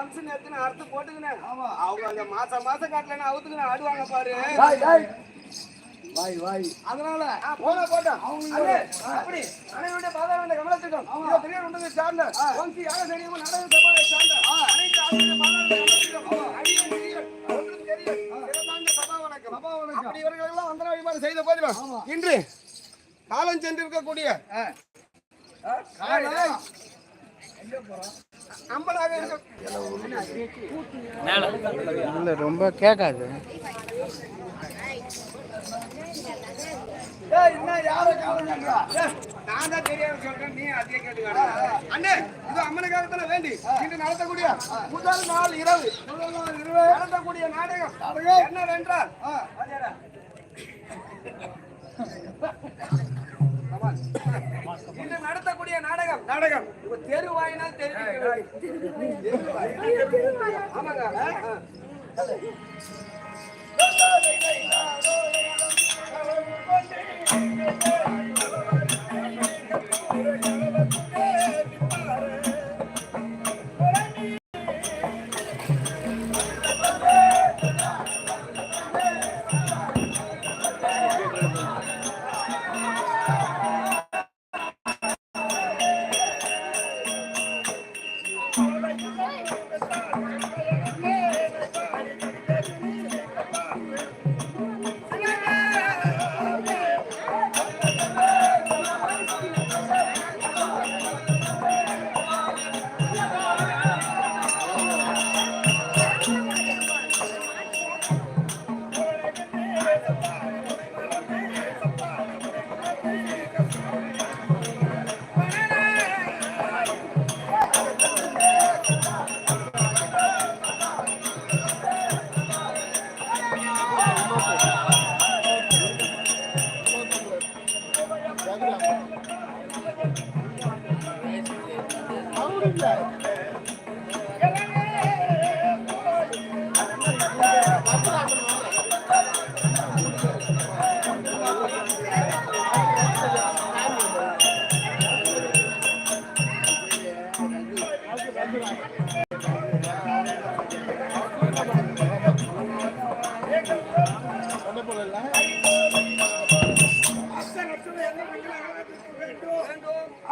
கம்சன் எடுத்துன்னு அறுத்து போட்டுக்கினேன். அவங்க அந்த மாசம் மாசம் காட்டலன்னு அவுத்துக்கின்னு ஆடுவாங்க பாரு. வாய் வாய். அதனால போன போட்டோம் அண்ணே, அப்படி. அனைவருடைய பாதாள கமலத்துக்கும் இதோ பெரியார் உண்டதை சார்ந்த வம்சி யாக சைனியமும் நடவு சபாவை சார்ந்த அனைத்து ஆளுடைய பாதாள கமலத்துக்கும் அடியே பெரியார், ஒன்றும் தெரியும். சிறந்தாங்க சபா வணக்கம். அப்படி இவர்கள் எல்லாம் வந்தன வழிபாடு செய்த போதிலும் இன்று காலம் சென்றிருக்கக்கூடிய காலை அம்பலாக இருக்க இல்ல ரொம்ப கேட்காது ஏய், என்ன யாரை நான் தான் தெரியாம சொல்றேன், நீ அதே கேட்டுக்காத. அண்ணே, இது அம்மனுக்காகத்தானே வேண்டி இன்று நடத்தக்கூடிய முதல் நாள் இரவு. முதல் நாள் இரவு. நடத்தக்கூடிய நாடகம். என்னவென்றால் அதேடா. இன்று நடத்தக்கூடிய நாடகம். நாடகம். இப்ப தெருவாயினால் தெரிவிக்க ஆமாங்க. ஆ.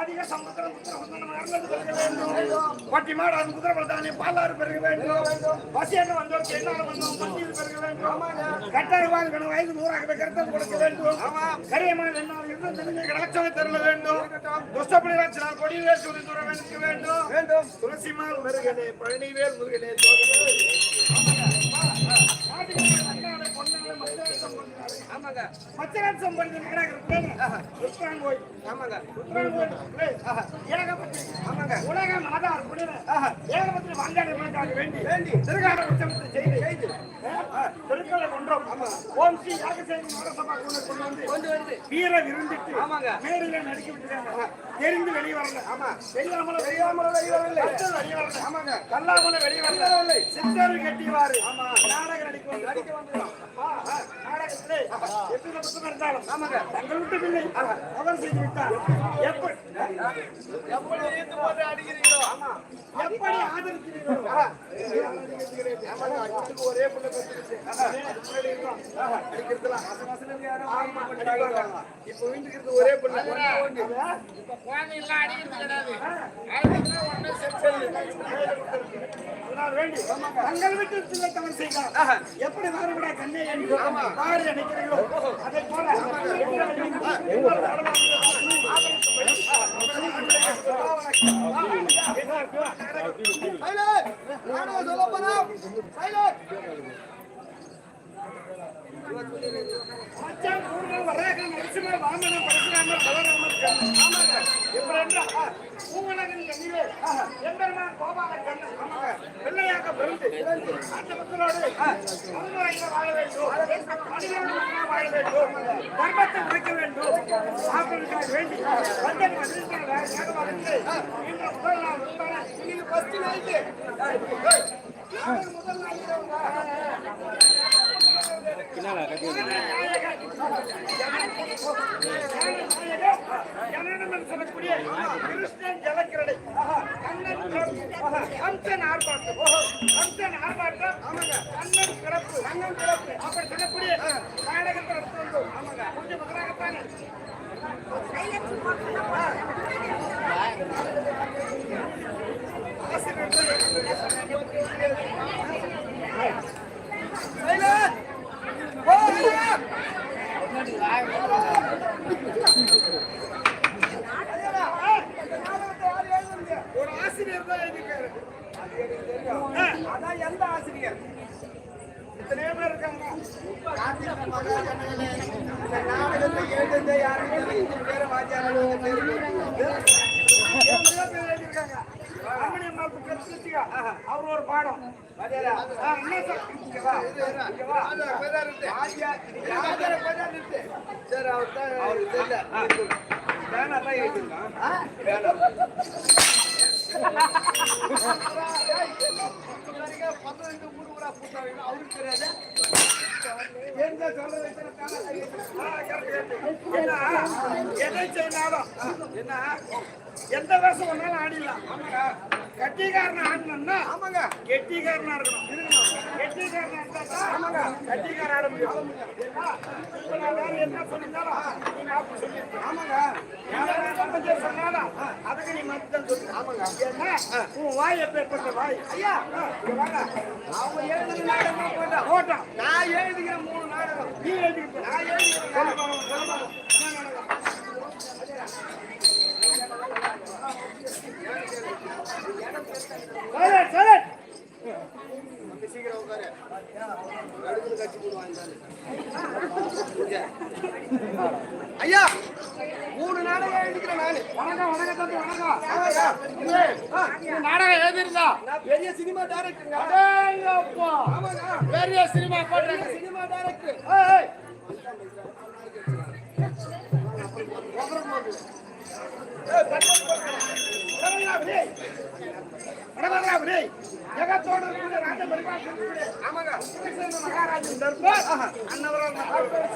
அதிக சமுத்திரம் புத்திரம் வேண்டும். பட்டி மாடு அது குதிரை பலத்தானே பாலாறு பெருக வேண்டும். பசியாக வந்தோருக்கு என்ன வந்தோம். பசியில் பெருக வேண்டும். கட்டாய வாழ்க்கணும் வயது நூறாக கருத்தம் கொடுக்க வேண்டும். கரியமான என்ன இருந்து தெரிஞ்ச கடாட்சமை தரல வேண்டும். துஷ்டப்படி ராட்சினால் கொடிவேல் சொல்லி தூர வேண்டும். வேண்டும். துளசிமால் முருகனே பழனிவேல் முருகனே ஆமாங்க. மச்சராட்சம் பண்ணி உத்ரான் போய் ஆமாங்க. உத்ரான் ஏகப்பட்டு ஆமாங்க. உலக குடில ஏகப்பட்டு வந்தாடு மனக்காக வேண்டி. வேண்டி. திருகார உச்சமத்தை செய்து. செய்து. திருக்கலை கொன்றோம். ஆமா. ஓம் ஸ்ரீ யாகசேனி மரசபா கொண்டு வந்து கொண்டு வந்து. வீர விருந்திட்டு ஆமாங்க. மேடையில நடிக்க விட்டுருக்காங்க. தெரிந்து வெளியே வரல ஆமா. தெரியாமல தெரியாமல வெளியே வரல வெளியே வரல ஆமாங்க. கல்லாமல வெளியே வரல சித்தர் கட்டிவாரு ஆமா. நாடக நடிக்கும் நடிக்க வந்துடும் நாடகத்திலே எப்படி புத்தகம் இருந்தாலும் தங்கள் விட்டு பிள்ளை செய்து விட்டார் எப்படி எப்படி ஆதரிக்கிறீர்களோ ஒரே பிள்ளை வீட்டுக்கு ஒரே பிள்ளை அதனால் வேண்டி தங்கள் தவறு செய்தார் எப்படி மாறுபடா கண்ணே என்று Silent! Silent! தர்மத்தை உழைக்க வேண்டும் வேண்டி வந்தன் முதல் நாள் முதல் நாள் சொல்லக்கூடிய கிருஷ்ணன் ஜலக்கிரடை கண்ணன் கிளப்பு கம்சன் ஆர்ப்பாட்டம் கம்சன் ஆர்ப்பாட்டம் கண்ணன் கிளப்பு கண்ணன் கிளப்பு அப்படி சொல்லக்கூடிய நாடகத்தை எடுத்து வந்தோம் ஆமாங்க கொஞ்சம் மகனாகத்தானே ஒரு ஆசிரியர் தான் எழுதியிருக்காரு அது எனக்கு தெரியும். ஆ, அதான் எந்த ஆசிரியர் இத்தனையோ பேர் இருக்காங்க இந்த நாடகத்தை எழுதுனது யாருன்னு தெரியல. பேரை வாத்தியார் எழுதுன பேரு எத்தனையோ பேர் எழுதியிருக்காங்க. அம்மணி அம்மாவுக்கு பெருசு வச்சுக்க. அவர் ஒரு பாடம் வாத்தியாரா? ஆ, என்ன சார்? இங்க வா. அவருக்கு தெரியல. பேனா தான் எழுதியிருக்கான். பேனா. எந்த சொல்ல வைக்கிறதுக்கான ஆ. எதை செய்தாலும் என்ன? எந்த வேஷம் வேணாலும் ஆடிடலாம். ஆமாங்க. கட்டிக்காரன் ஆடணும்னா ஆமாங்க. கெட்டிக்காரனா இருக்கணும். கெட்டிக்காரனா இருந்தா தான் ஆமாங்க. கட்டிக்காரன் ஆட முடியும். நான் என்ன சொன்னாலும் நீ மாப்பு சொல்லிருக்க ஆமாங்க. கொஞ்சம் சொன்னாலும் அதுக்கு நீ மட்டும் சொல்லு ஆமாங்க. ஏன்னா உன் வாய் எப்பேற்பட்ட வாய். ஐயா. வாங்க. அவங்க எழுதுன நாடகம் போட்டோம் போட்டோம் நான் எழுதுகிற மூணு நாடகம் நீ நான் பாருங்க என்ன நாடகம் சரி சரி ஐயா மூணு நாடகம் எழுதிக்கிறேன் நானு. வணக்கம் வணக்கம் தம்பி வணக்கம். நாடகம் எழுதிருந்தா பெரிய சினிமா ஆமாங்க பெரிய சினிமா சினிமா டைரக்டர் ಅನ್ನ ಬರಲ್ಲ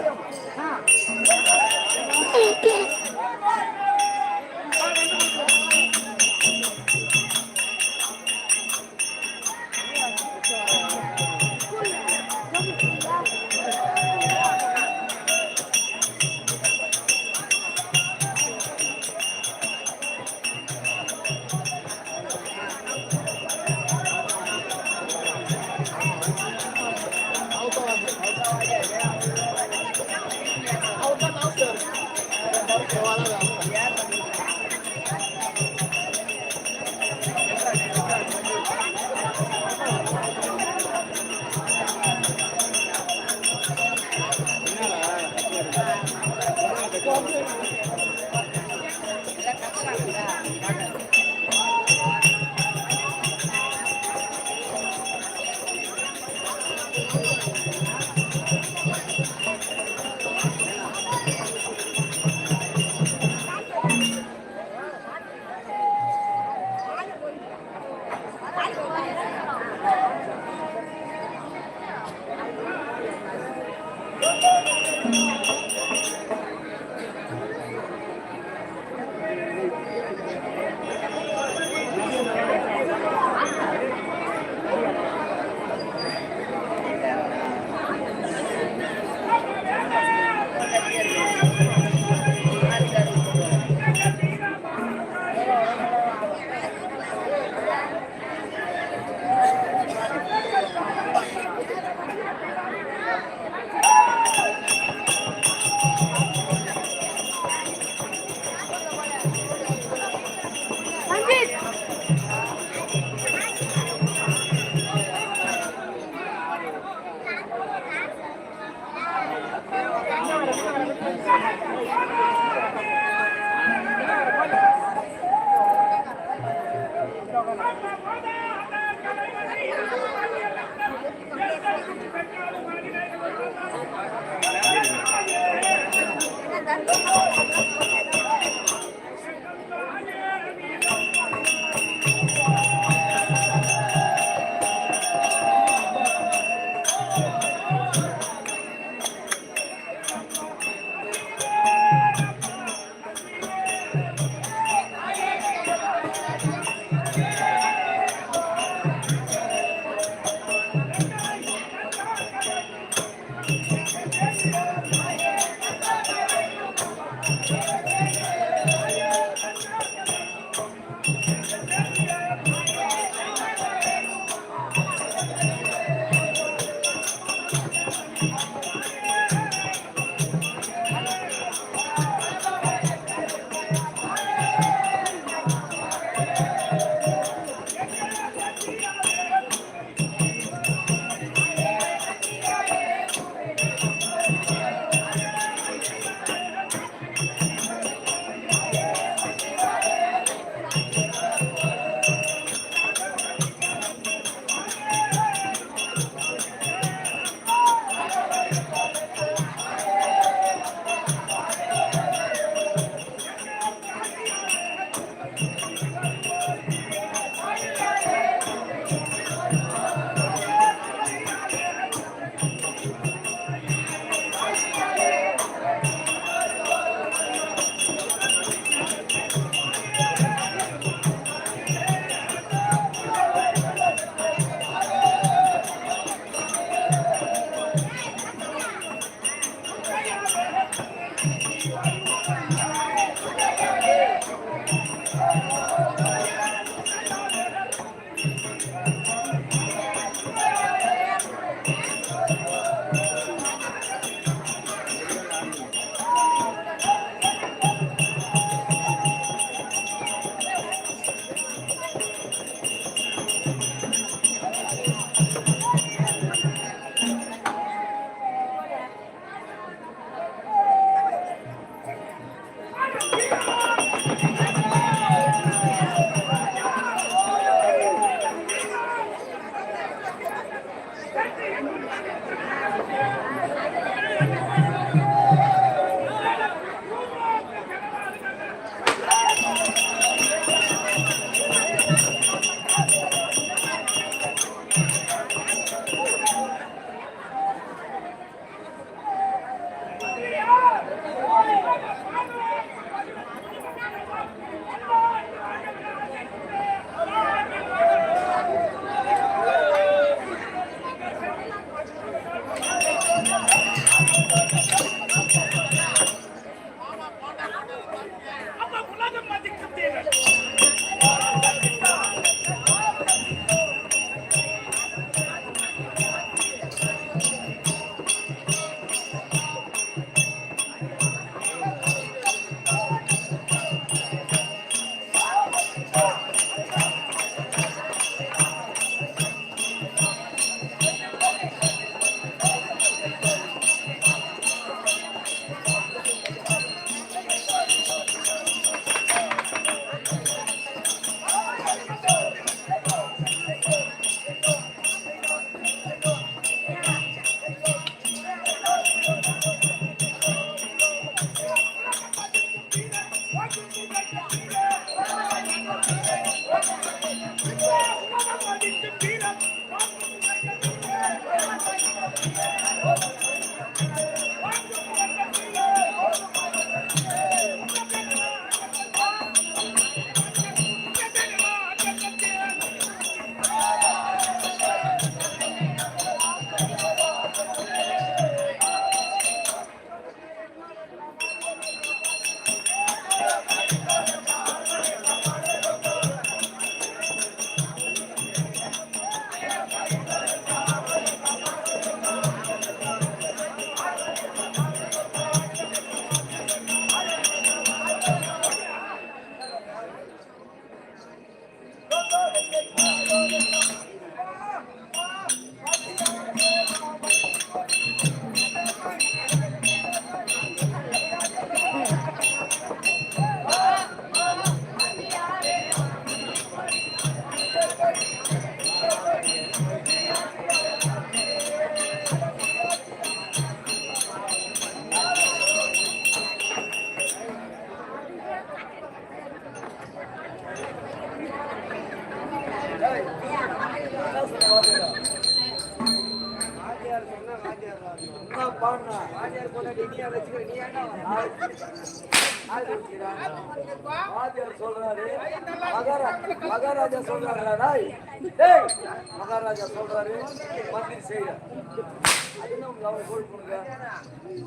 அதுன்னு உங்க அவர் கோல் பண்ணுங்க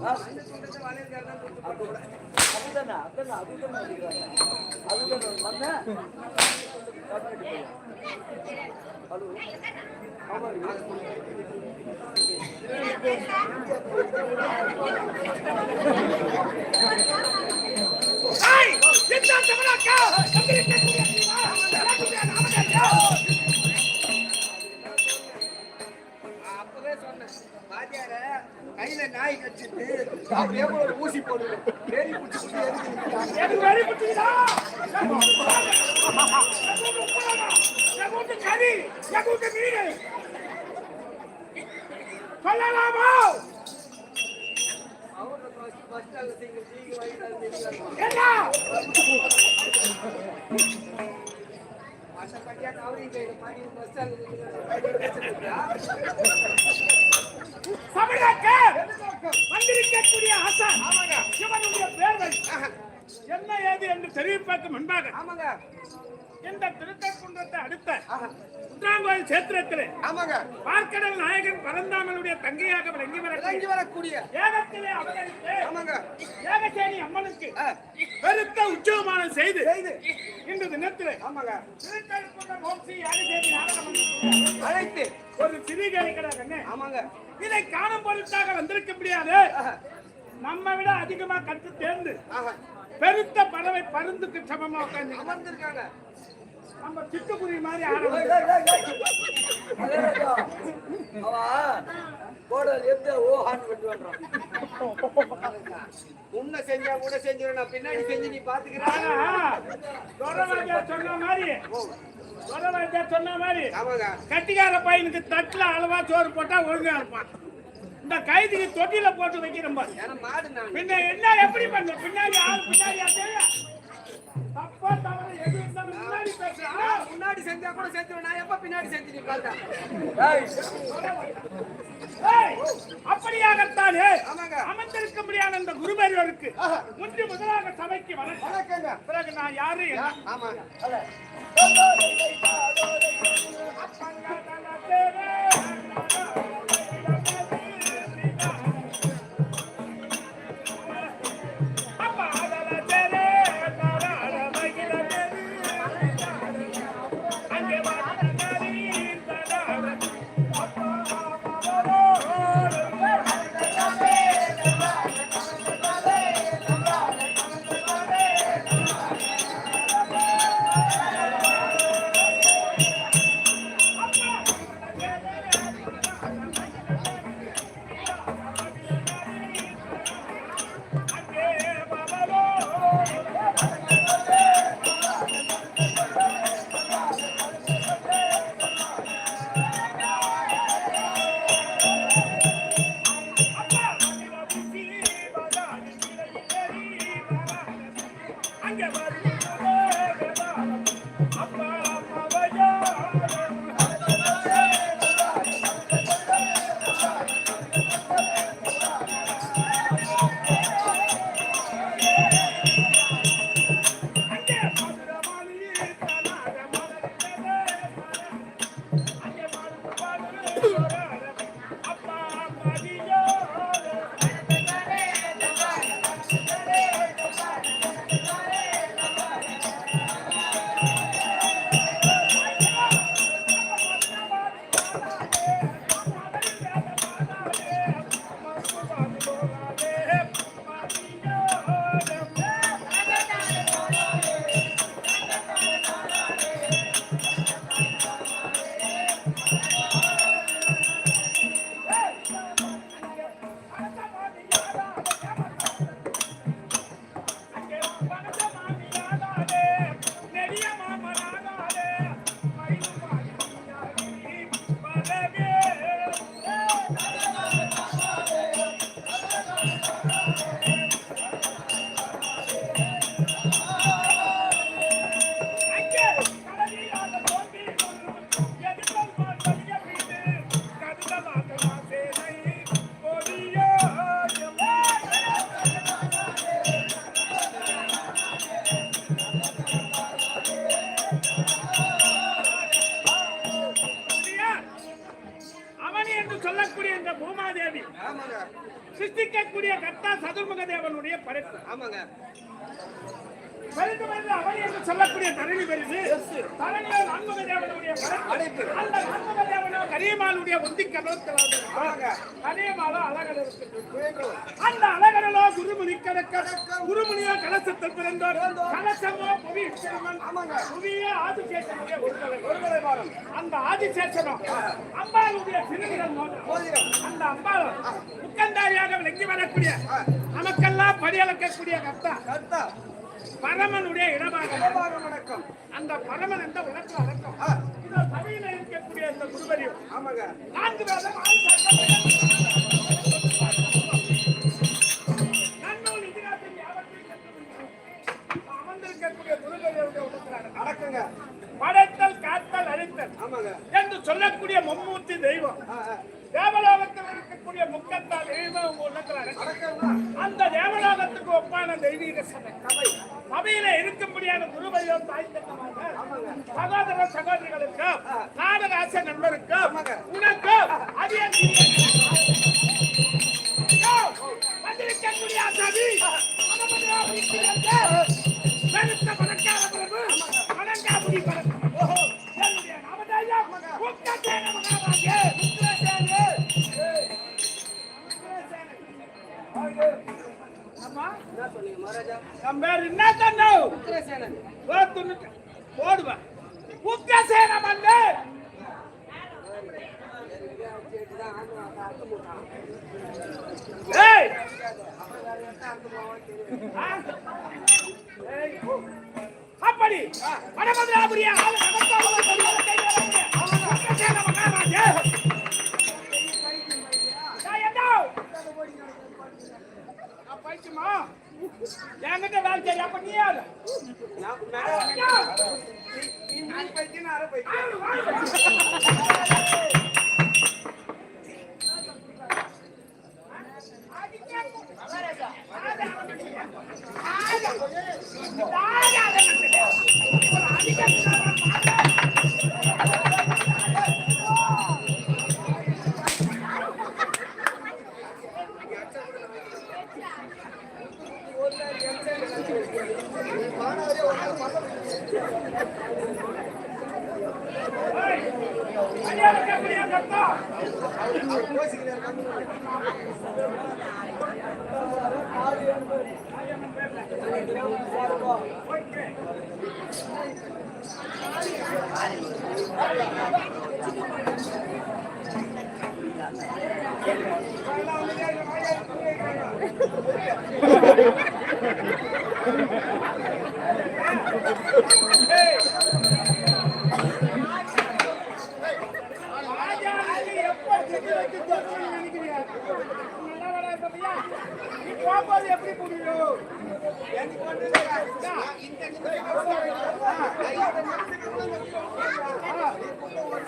ஆ? அதுதானே அதுதானே அதுதானே அதுதானே ஹலோ ஆமாம் தமிழாக்கா, வாத்தியார கையில நாய் கடிச்சிட்டு அப்படியே ஒரு ஊசி போடுவேன் பேரி பிடிச்சி பிடிச்சி எதுக்கு எது வரி கறி, எங்க மீன். சொல்லலாமா? என்ன? தமிழாக்க, வந்திருக்கக்கூடிய ஆசான். இவனுடைய பேர்கள் என்ன ஏது என்று தெரிவிப்பதற்கு முன்பாக ஆமாங்க இந்த திருத்தக்குன்றத்தை அடுத்த உத்ராங்கோயில் சேத்திரத்திலே ஆமாங்க. பார்க்கடல் நாயகன் பரந்தாமனுடைய தங்கையாக விளங்கி இறங்கி வரக்கூடிய வரக்கூடிய ஏகத்திலே அவதரித்து ஆமாங்க. ஏகசேனி அம்மனுக்கு பெருத்த உற்சவமானம் செய்து செய்து. இன்று தினத்திலே ஆமாங்க. திருத்தக்குன்ற மோட்சி ஏகசேனி நாடகம் அழைத்து. ஒரு சிறிகை கிடையாது ஆமாங்க. இதை காணும் பொருட்டாக வந்திருக்க முடியாது. நம்ம விட அதிகமா கற்று தேர்ந்து. பெருத்த பறவை பருந்துக்கு சமமா உட்கார்ந்து அமர்ந்திருக்காங்க. நம்ம சிட்டுக்குருவி மாதிரி கோடல் எந்த ஓஹான்னு வெட்டு வேண்டாம் முன்ன செஞ்சா கூட செஞ்சிடும் நான் பின்னாடி செஞ்சு நீ பாத்துக்கிறேன். சொன்ன மாதிரி. சொன்ன மாதிரி. கட்டிக்கார பையனுக்கு தட்டுல அளவா சோறு போட்டா ஒழுங்கா இருப்பான். இந்த கைதிக்கு தொட்டில போட்டு வைக்கிறோம் பாரு. ஏன்னா மாடு நான். பின்ன என்ன எப்படி பண்ண? பின்னாடி ஆள் பின்னாடி முன்னாடி செஞ்சா கூட செஞ்சுருவேன் நான் எப்ப பின்னாடி செஞ்சு நீ ஏய், அப்படியாகத்தானே ஆமாங்க. அமர்ந்திருக்க முடியாத அந்த குருபெரியவருக்கு முந்தி முதலாக சபைக்கு வர வணக்கங்க. பிறகு நான் யாரு? ஆமா. அங்கே அவனி குருமுனியோ கலசத்தில் பிறந்தோர். கலசமோ புவி. புவியே ஆதிசேஷனுடைய ஒருவரை வாரம் அந்த ஆதிசேஷனோ அம்பாளுடைய திருவிழம் மோதிரம். அந்த அம்பாள் முக்கந்தாரியாக விளங்கி வரக்கூடிய நமக்கெல்லாம் படியளக்கக்கூடிய கர்த்தா. கர்த்தா. பரமனுடைய இடமாக வணக்கம் அந்த பரமன் என்ற உலகம் அடக்கம். ஆ, இந்த சபையில இருக்கக்கூடிய இந்த குருவரியும் ஆமாங்க. நான்கு வேதம் அடக்கங்க படைத்தல் காத்தல் அழித்தல் ஆமாங்க. என்று சொல்லக்கூடிய மும்மூர்த்தி தெய்வம். தேவலோகத்தில் இருக்கக்கூடிய முக்கத்தால் தெய்வம் உங்க உள்ளத்தில் அந்த தேவலோகத்துக்கு ஒப்பான தெய்வீக சபை. சபை. சபையில இருக்கும்படியான குருவையோ தாய் தந்தமாக சகோதர சகோதரிகளுக்கு நாடக ஆசை அப்ப நீ யாரு? நான் பைத்தியம் அரை பைத்தியம் எப்படி முடியும் எனக்கு ஒண்ணு இல்லையா? நான் இந்த நிமிஷம் நான் இந்த நிமிஷம் ஒரு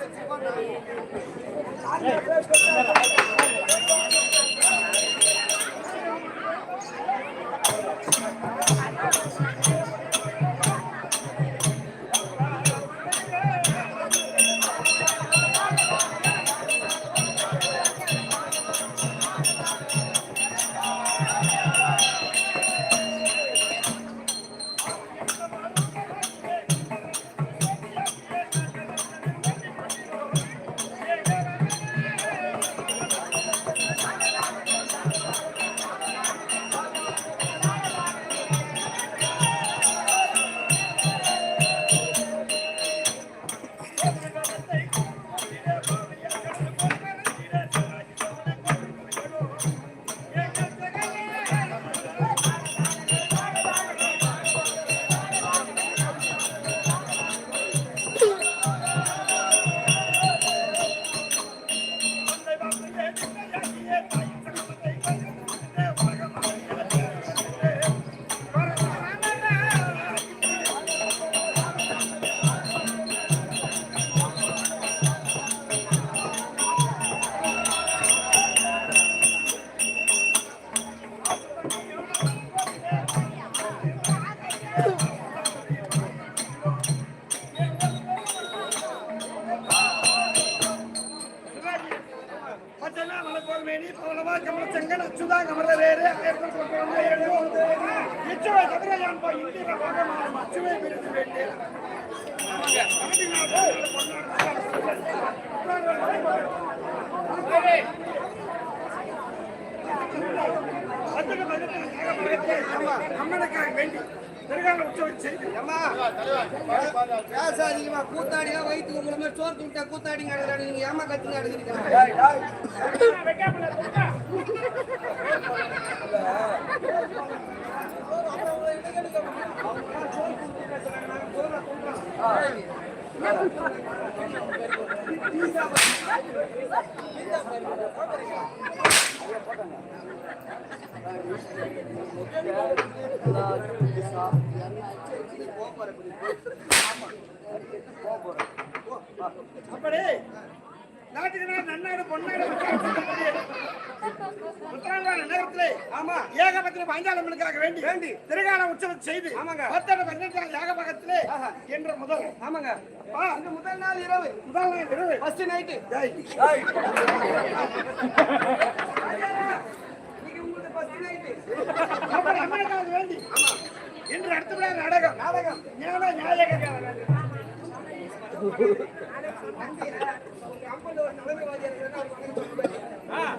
உங்களை மாதிரி துண்டா கூத்தாடிங்க அடங்குறாங்க நீங்க ஏமா கத்துங்க அடங்குறீங்க வைக்காமல அப்படி நாட்டுக்கு நாடு நன்னாடு பொன்னாடு நேரத்திலே ஆமா. ஏகபத்திர பாஞ்சாலம்மனுக்காக வேண்டி வேண்டி. திருகால உற்சவம் செய்து ஆமாங்க. பத்தட பன்னெண்டாம் ஏகபகத்திலே. என்ற முதல். ஆமாங்க. ஆ, இந்த முதல் நாள் இரவு. முதல் நாள் இரவு. ஃபர்ஸ்ட் நைட்டு உங்களுக்கு ஃபர்ஸ்ட் நைட்டு வேண்டி. இன்று அடுத்தபடியாக நாடகம். நாடகம். ஞான நாயக ஆ.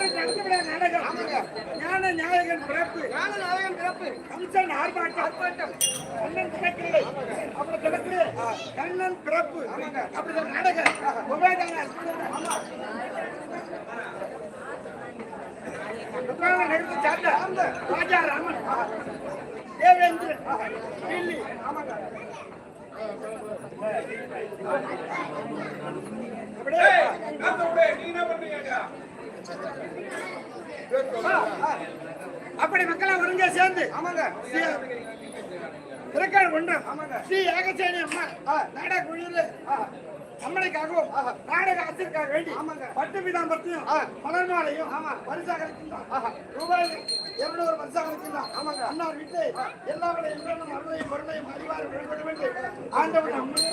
ஒரு. எனக்கு அடுத்தபடியா நாடகம். ஞான நாயகன் பிறப்பு. ஞான நாயகன் பிறப்பு. கம்சன் ஆர்ப்பாட்டம். ஆர்ப்பாட்டம். கண்ணன் பிறக்கிறது. அப்புறம் பிறக்கிறது. கண்ணன் பிறப்பு. ஆமாங்க. அப்படிதான் நாடகம். நடித்து சார்ந்த ராஜா ராமன் தேவேந்திரன். டில்லி ஆமாங்க. அப்படியே. அப்படி மக்களா ஒருங்க சேர்ந்து. ஆமாங்க. திருக்கால் ஒன்றம் ஆமாங்க. ஸ்ரீ ஏகசேனி அம்மா. நாடக குழுவில் அம்மனைக்காகவும் நாடக ஆசிரியருக்காக வேண்டி. பட்டு பீதாம்பரத்தையும் மலர் மாலையும் பரிசாக இருக்கின்றான் ரூபாய் இருநூறு பரிசாக இருக்கின்றான் ஆமாங்க. அன்னார் வீட்டு எல்லாருடைய இன்பமும் அருளையும் பொருளையும் அறிவாறு என்று ஆண்டவன் அம்மையை